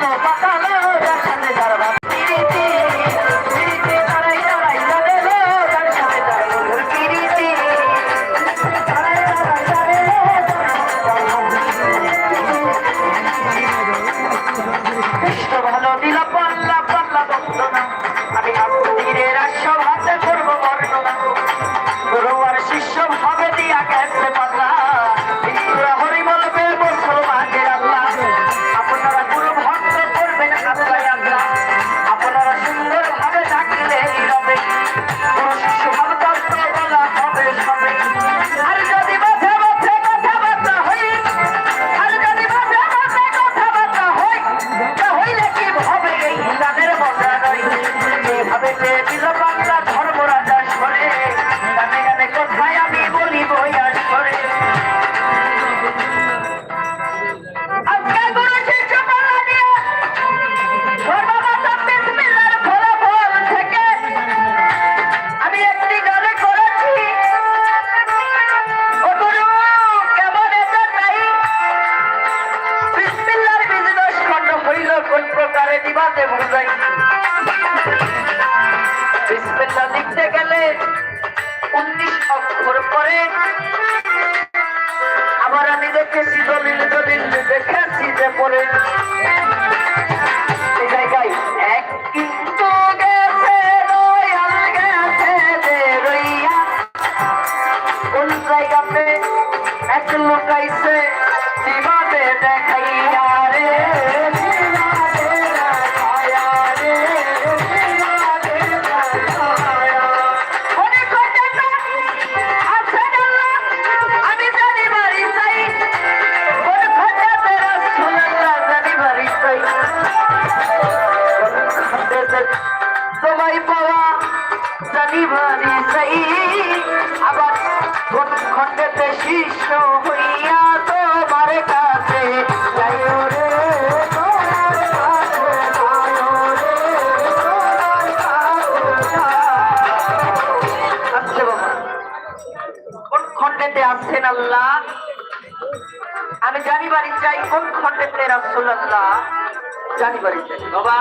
Vamos, bájale, বিসমিল্লাহ লিখতে গেলে উনিশ অক্ষর পরে। আবার আমি দেখেছি দলিল দলিল দেখেছি যে পরে। আল্লাহ আমি জানি বাড়ি চাই কোন খণ্ডেতে, রাসূলুল্লাহ? জানি বাড়ি চাই বাবা।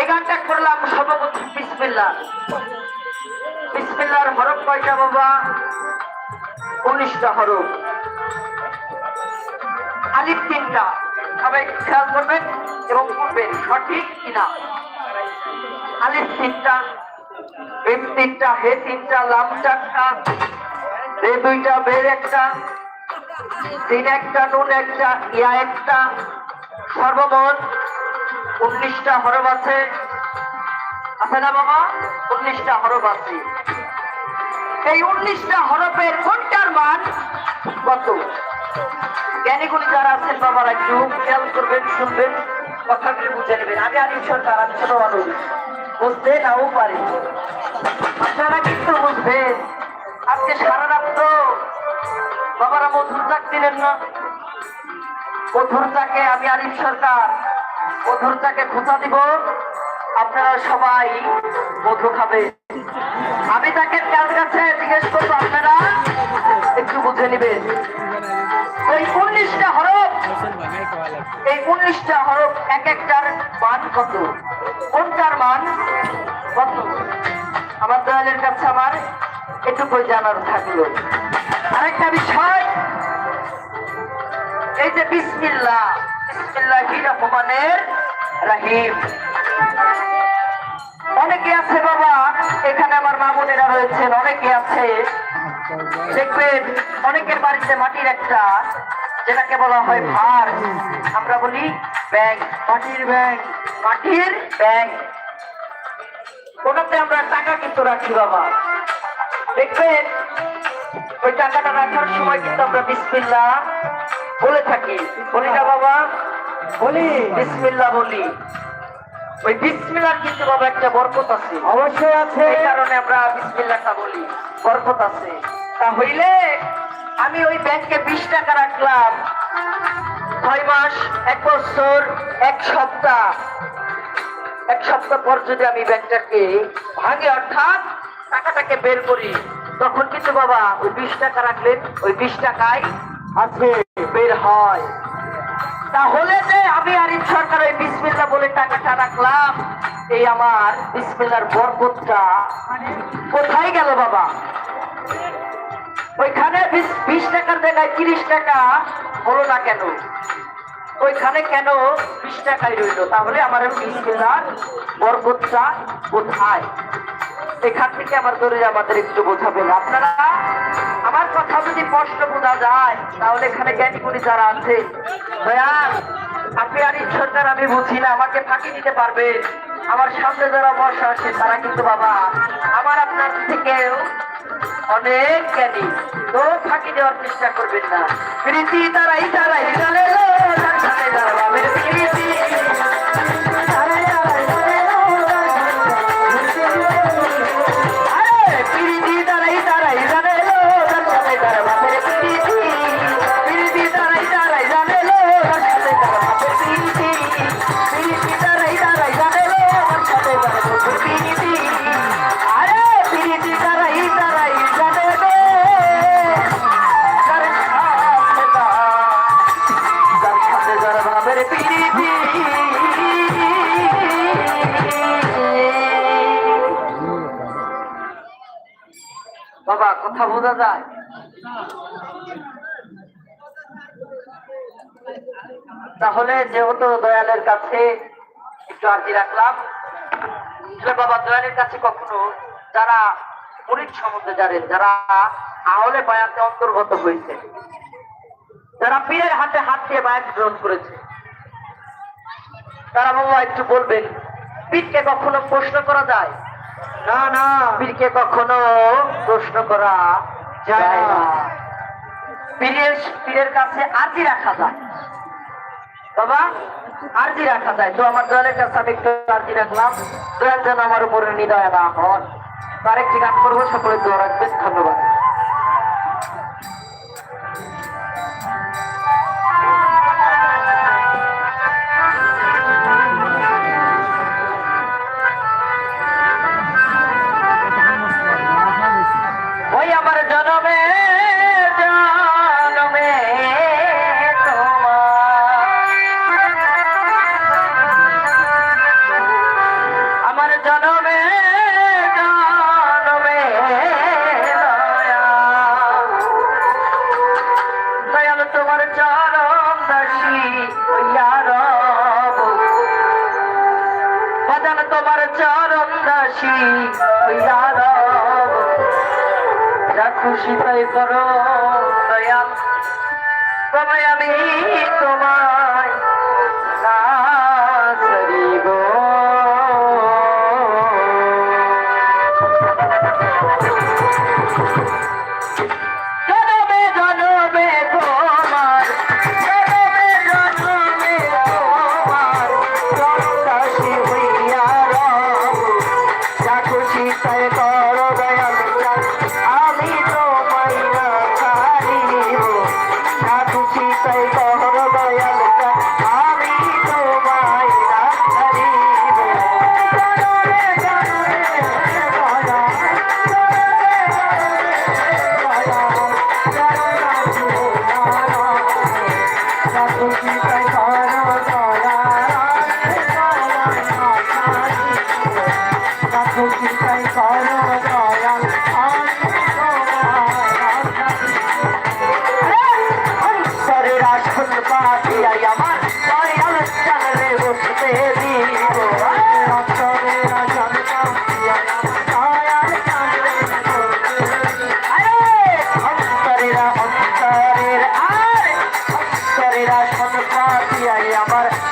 এই গানটা করলাম সর্বপ্রথম বিসমিল্লাহ। বিসমিল্লাহর হরফ কয়টা বাবা? উনিশটা হরফ। আলিফ তিনটা। সবাই খেয়াল করবেন এবং করবেন সঠিক কিনা। আলিফ তিনটা। এম তিনটা, হে তিনটা লাম চারটা, রে দুইটা, বের একটা, তিন একটা, নুন একটা, ইয়া একটা, সর্বমোট উনিশটা হরফ আছে। আছে না বাবা? উনিশটা হরফ আছে। এই উনিশটা হরফের কোনটার মান কত? জ্ঞানীগুলি যারা আছেন বাবারা, একটু খেয়াল করবেন, শুনবেন, কথাগুলি বুঝে নেবেন। আমি আনিস সরকার আমি ছোট মানুষ। বুঝতে নাও পারি। আপনারা কিন্তু বুঝবেন? আজকে সারা তো বাবারা মধুর চাক দিলেন না। মধুর চাকে আমি আরিফ সরকার, মধুর চাকে খোঁচা দিব। আপনারা সবাই মধু খাবে। আমি তাকে কার কাছে জিজ্ঞেস করব আপনারা? একটু বুঝে নেবেন। ওই উনিশটা হরফ, এই উনিশটা হরফ এক একটার মান কত? কোনটার মান কত? আমার দয়ালের কাছে আমার এটুকুই জানার থাকল। আরেকটা বিষয়, এই যে বিসমিল্লা বিসমিল্লাহির রহমানের রাহিম। অনেকে আছে বাবা, এখানে আমার মা বোনেরা রয়েছেন, অনেকে আছে। দেখবেন, অনেকের বাড়িতে মাটির একটা, যেটাকে বলা হয় ভার। আমরা বলি ব্যাগ মাটির ব্যাগ মাটির ব্যাগ ওটাতে আমরা টাকা কিন্তু রাখি বাবা। দেখবেন ওই টাকাটা রাখার সময় কিন্তু আমরা বিসমিল্লাহ বলে থাকি। বলি না বাবা? বলি। বিসমিল্লাহ বলি। ওই বিসমিল্লার কিন্তু বাবা একটা বরকত আছে। অবশ্যই আছে। এই কারণে আমরা বিসমিল্লাহটা বলি। বরকত আছে। তা হইলে আমি ওই ব্যাংকে বিশ টাকা রাখলাম। ছয় মাস এক বছর এক সপ্তাহ। এক সপ্তাহ পর যদি আমি ব্যাংকটাকে ভাঙি অর্থাৎ টাকাটাকে বের করি, তখন কিন্তু বাবা ওই বিশ টাকা রাখলেন, ওই বিশ টাকায় আছে বের হয়। তাহলে যে আমি আরিফ সরকার ওই বিসমিল্লা বলে টাকাটা রাখলাম, এই আমার বিসমিল্লার বরকতটা কোথায় গেল বাবা? ওইখানে বিশ টাকার জায়গায় তিরিশ টাকা হলো না কেন? ওইখানে কেন বিশ টাকাই রইল? তাহলে আমার বিসমিল্লার বরকতটা কোথায়? এখান থেকে আমার ধরে আমাদের একটু বোঝাবেন। আপনারা আমার কথা যদি স্পষ্ট বোঝা যায়, তাহলে এখানে জ্ঞানী গুণী যারা আছে আপনি আর এই সরকার আমি বুঝি না, আমাকে ফাঁকি দিতে পারবেন। আমার সামনে যারা বসা আছে, তারা কিন্তু বাবা, আমার আপনার থেকেও অনেক জ্ঞানী। তো ফাঁকি দেওয়ার চেষ্টা করবেন না। প্রীতি তারাই তারাই। যায়। তাহলে যেহেতু দয়ালের কাছে একটু আর্জি রাখলাম বাবা দয়ালের কাছে কখনো যারা মুরিদ সম্বন্ধে জানেন, যারা আহলে বায়াতে অন্তর্গত হয়েছে, যারা পীরের হাতে হাত দিয়ে বায়াত গ্রহণ করেছে, তারা বাবা একটু বলবেন, পীরকে কখনো প্রশ্ন করা যায়? না না। পীরকে কখনো প্রশ্ন করা পীরের কাছে আর্জি রাখা যায়। বাবা, আর্জি রাখা যায়। তো আমার আরজি রাখলাম। যেন আমার উপরে নিদয় না হন। তার একটি গান করব, সকলে দোয়া রাখবেন। ধন্যবাদ।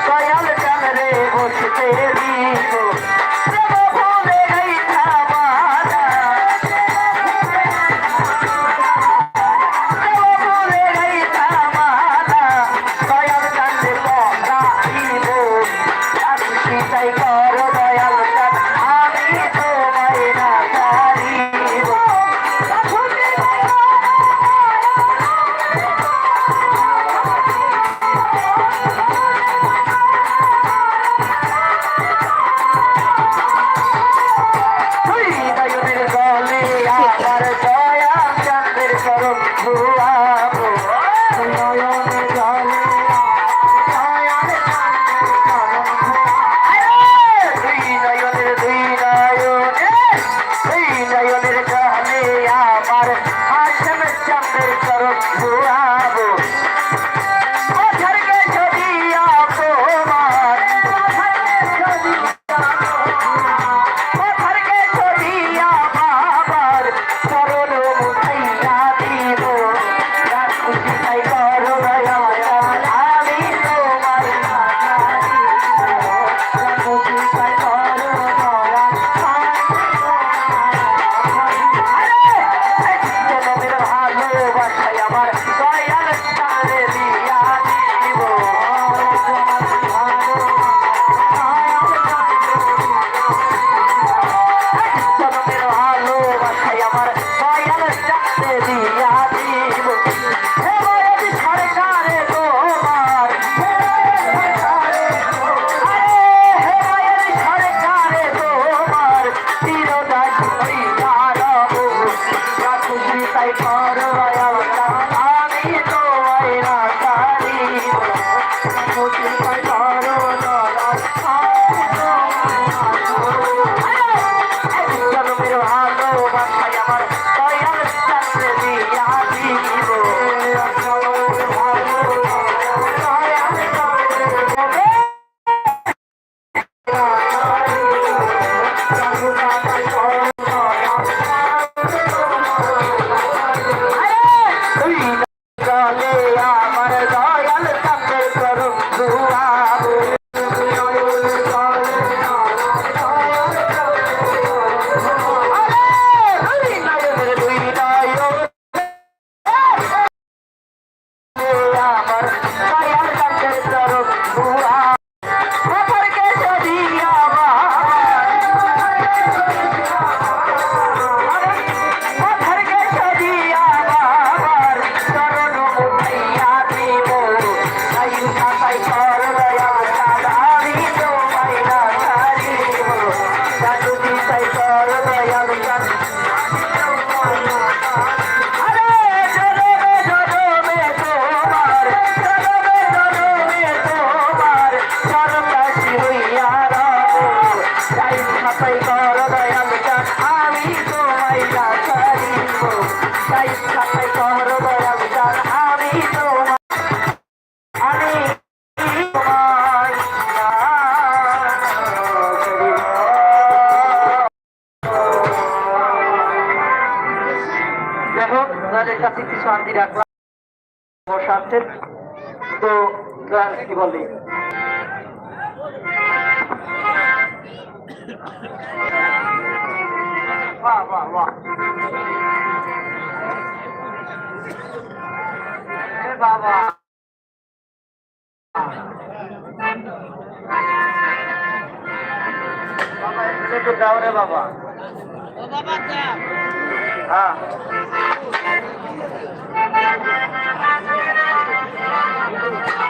দয়াল চালে বসতে কাছে কিছু আন্দি রাখলাম। বসাচ্ছেন তো কি বলে? বাহ বাহ বাহ। এ বাবা। বাবা একটু দাও রে বাবা হ্যাঁ।